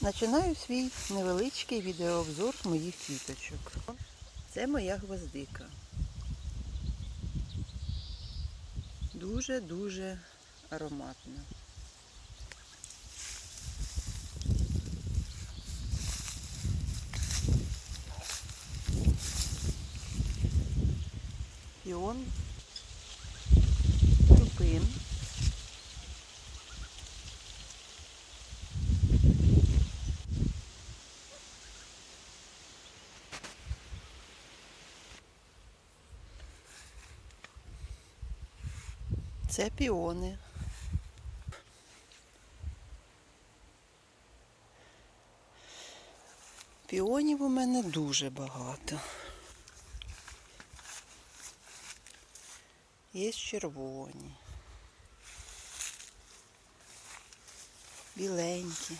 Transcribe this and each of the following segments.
Починаю свій невеличкий відеообзор моїх квіточок. Це моя гвоздика. Дуже-дуже ароматна. Піон, тюпин. Це піони. Піонів у мене дуже багато. Є червоні. Біленькі.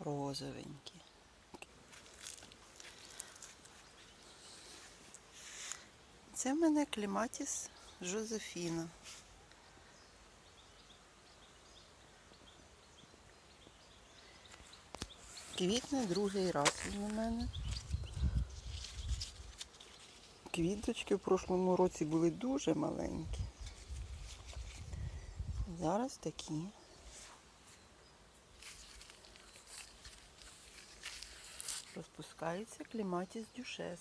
Розовенькі. Це в мене кліматіс Жозефіна. Квітне другий раз у мене. Квіточки в прошлому році були дуже маленькі. Зараз такі. Розпускається кліматіс дюшес.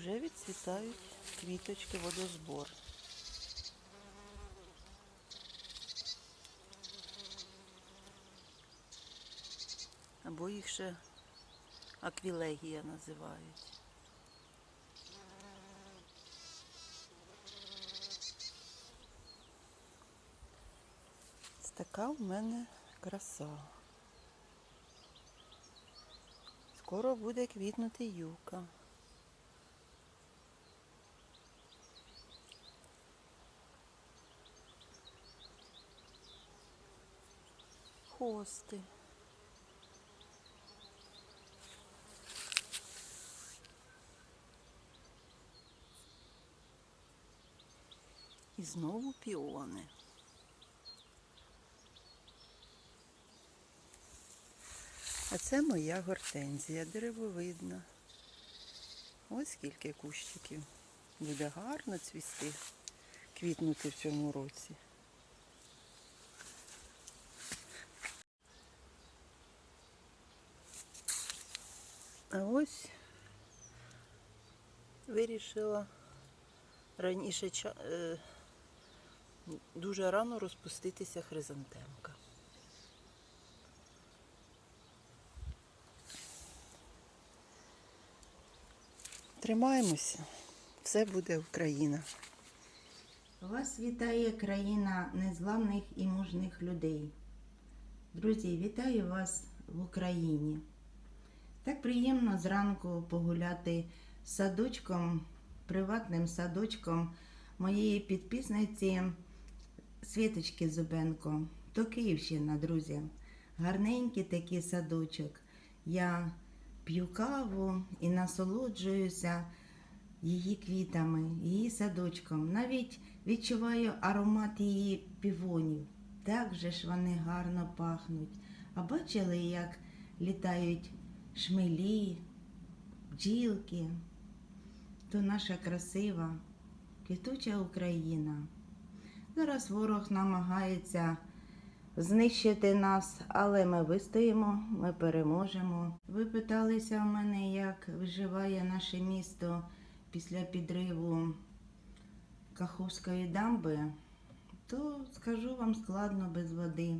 Вже відцвітають квіточки водозбор. Або їх ще аквілегія називають. Така в мене краса. Скоро буде квітнути юка. Хости. І знову піони. А це моя гортензія деревовидна. Ось скільки кущиків. Буде гарно цвісти, квітнути в цьому році. А ось вирішила раніше е, дуже рано розпуститися хризантемка. Тримаємося, все буде Україна. Вас вітає країна незламних і мужних людей. Друзі, вітаю вас в Україні. Так приємно зранку погуляти садочком, приватним садочком моєї підписниці Світочки Зубенко. То Київщина, друзі. Гарненький такий садочок. Я п'ю каву і насолоджуюся її квітами, її садочком. Навіть відчуваю аромат її півонів. Так же ж вони гарно пахнуть. А бачили, як літають шмелі, бджілки. То наша красива, квітуча Україна. Зараз ворог намагається знищити нас, але ми вистоїмо, ми переможемо. Ви питалися в мене, як виживає наше місто після підриву Каховської дамби, то скажу вам складно без води.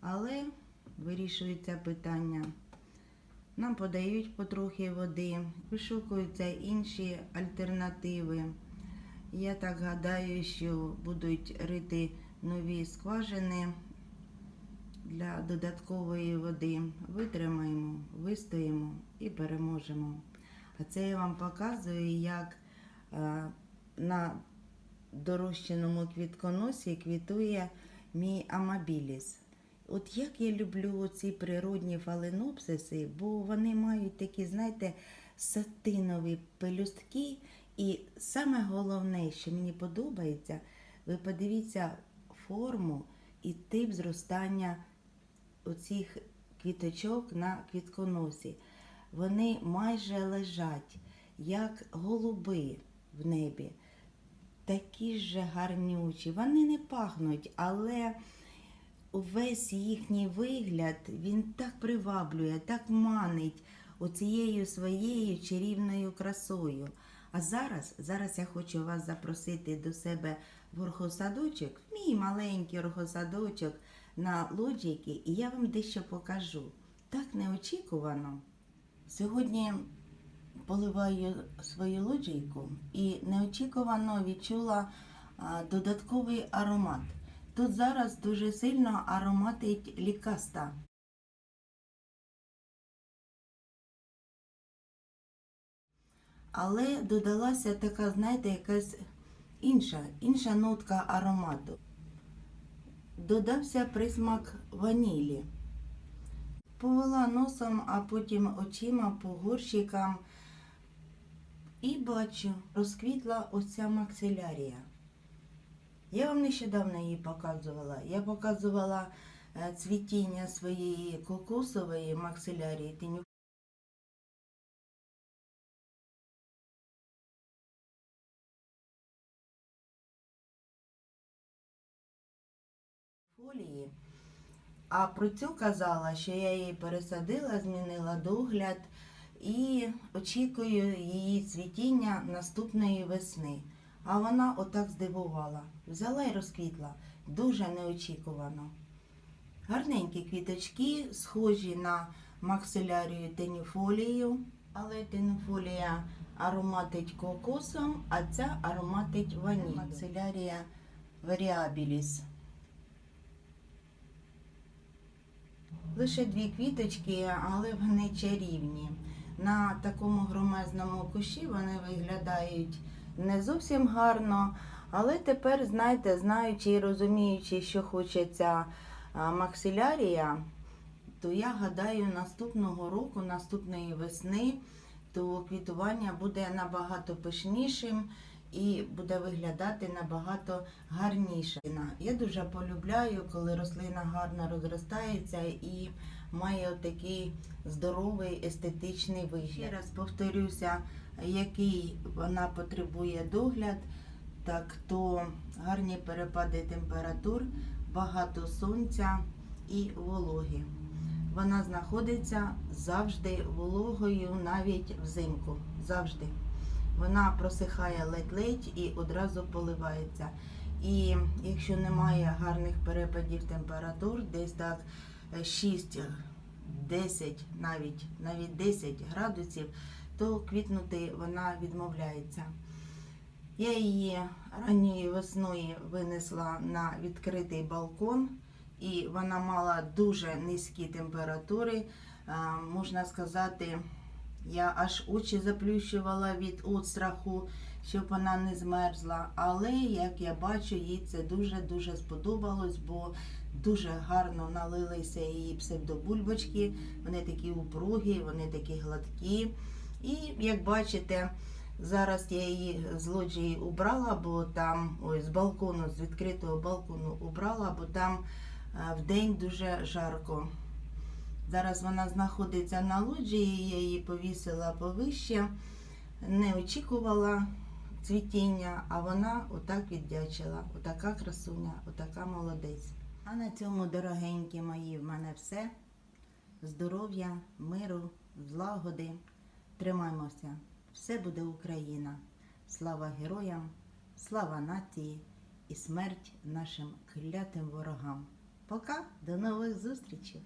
Але вирішується питання. Нам подають потрохи води, вишукуються інші альтернативи. Я так гадаю, що будуть рити нові скважини для додаткової води. Витримаємо, вистоїмо і переможемо. А це я вам показую, як е, на дорощеному квітконосі квітує мій амабіліс. От як я люблю ці природні фаленопсиси, бо вони мають такі, знаєте, сатинові пелюстки. І саме головне, що мені подобається, ви подивіться форму і тип зростання оцих квіточок на квітконосі. Вони майже лежать, як голуби в небі. Такі ж гарнючі. Вони не пахнуть, але увесь їхній вигляд він так приваблює, так манить оцією своєю чарівною красою. А зараз, зараз я хочу вас запросити до себе в орхосадочок, мій маленький орхосадочок на лоджійки, і я вам дещо покажу. Так неочікувано. Сьогодні поливаю свою лоджійку і неочікувано відчула додатковий аромат. Тут зараз дуже сильно ароматить лікаста. Але додалася така, знаєте, якась інша, інша нотка аромату. Додався присмак ванілі. Повела носом, а потім очима по горщикам. І бачу, розквітла оця максилярія. Я вам нещодавно її показувала. Я показувала е, цвітіння своєї кокосової максилярії. теню- фолії. А про цю казала, що я її пересадила, змінила догляд і очікую її цвітіння наступної весни. А вона отак здивувала. Взяла і розквітла. Дуже неочікувано. Гарненькі квіточки, схожі на максилярію теніфолію, але теніфолія ароматить кокосом, а ця ароматить ваніллю. Максилярія варіабіліс. Лише дві квіточки, але вони чарівні. На такому громезному кущі вони виглядають не зовсім гарно, але тепер, знаєте, знаючи і розуміючи, що хочеться максилярія, то я гадаю, наступного року, наступної весни, то квітування буде набагато пишнішим і буде виглядати набагато гарніше. Я дуже полюбляю, коли рослина гарно розростається і має такий здоровий естетичний вигляд. Ще раз повторюся, який вона потребує догляд, так то гарні перепади температур, багато сонця і вологи. Вона знаходиться завжди вологою, навіть взимку. Завжди. Вона просихає ледь-ледь і одразу поливається. І якщо немає гарних перепадів температур, десь так 6, 10, навіть навіть 10 градусів, то квітнути вона відмовляється. Я її ранньої весною винесла на відкритий балкон, і вона мала дуже низькі температури. Можна сказати, я аж очі заплющувала від отстраху, щоб вона не змерзла. Але, як я бачу, їй це дуже-дуже сподобалось, бо дуже гарно налилися її псевдобульбочки. Вони такі упругі, вони такі гладкі. І як бачите, зараз я її з лоджії убрала, бо там, ой, з балкону, з відкритого балкону убрала, бо там е, вдень дуже жарко. Зараз вона знаходиться на лоджії, я її повісила повище, не очікувала цвітіння, а вона отак віддячила. Отака красуня, отака молодець. А на цьому, дорогенькі мої, в мене все. Здоров'я, миру, злагоди. Тримаймося. Все буде Україна. Слава героям, слава нації і смерть нашим клятим ворогам. Пока, до нових зустрічей!